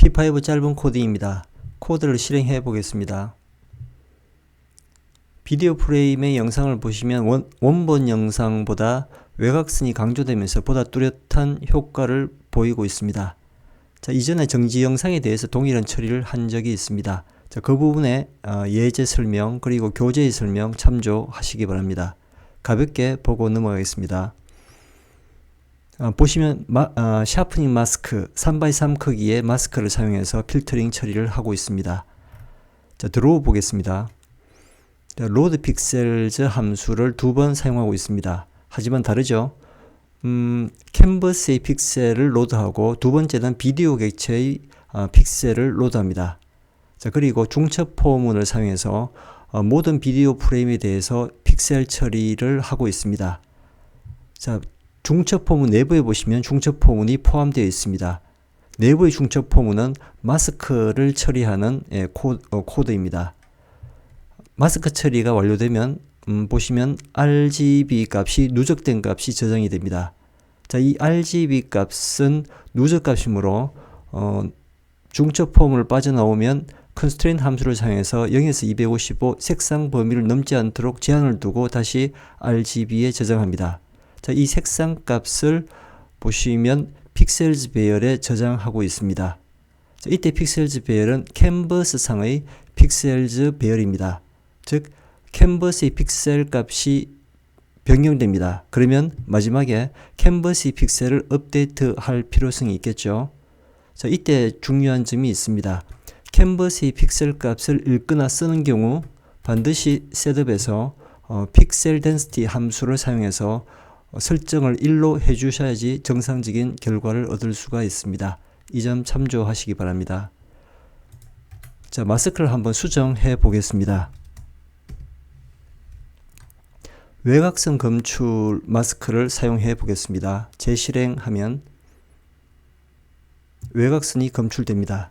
P5 짧은 코드입니다. 코드를 실행해 보겠습니다. 비디오 프레임의 영상을 보시면 원, 원본 영상보다 외곽선이 강조되면서 보다 뚜렷한 효과를 보이고 있습니다. 자, 이전에 정지 영상에 대해서 동일한 처리를 한 적이 있습니다. 자, 그 부분에 어, 예제 설명 그리고 교재의 설명 참조하시기 바랍니다. 가볍게 보고 넘어가겠습니다. 어, 보시면 마, 어, 샤프닝 마스크 3x3 크기의 마스크를 사용해서 필터링 처리를 하고 있습니다. 자, 들어오 보겠습니다. 자, 로드 픽셀즈 함수를 두 번 사용하고 있습니다. 하지만 다르죠? 음, 캔버스의 픽셀을 로드하고 두 번째는 비디오 객체의 어, 픽셀을 로드합니다. 자, 그리고 중첩 포문을 사용해서 어, 모든 비디오 프레임에 대해서 픽셀 처리를 하고 있습니다. 자, 중첩 포문 내부에 보시면 중첩 포문이 포함되어 있습니다. 내부의 중첩 포문은 마스크를 처리하는 예, 코, 어, 코드입니다. 마스크 처리가 완료되면 음, 보시면 RGB 값이 누적된 값이 저장이 됩니다. 자, 이 RGB 값은 누적 값이므로 어, 중첩 폼을 빠져나오면 constraint 함수를 사용해서 0에서 255 색상 범위를 넘지 않도록 제한을 두고 다시 RGB에 저장합니다. 자, 이 색상 값을 보시면 픽셀즈 배열에 저장하고 있습니다. 자, 이때 픽셀즈 배열은 캔버스 상의 픽셀즈 배열입니다. 즉 캔버스의 픽셀 값이 변경됩니다. 그러면 마지막에 캔버스의 픽셀을 업데이트 할 필요성이 있겠죠. 자, 이때 중요한 점이 있습니다. 캔버스의 픽셀 값을 읽거나 쓰는 경우 반드시 셋업에서 어, 픽셀 덴시티 함수를 사용해서 어, 설정을 1로 해주셔야지 정상적인 결과를 얻을 수가 있습니다. 이 점 참조하시기 바랍니다. 자, 마스크를 한번 수정해 보겠습니다. 외곽선 검출 마스크를 사용해 보겠습니다. 재실행하면 외곽선이 검출됩니다.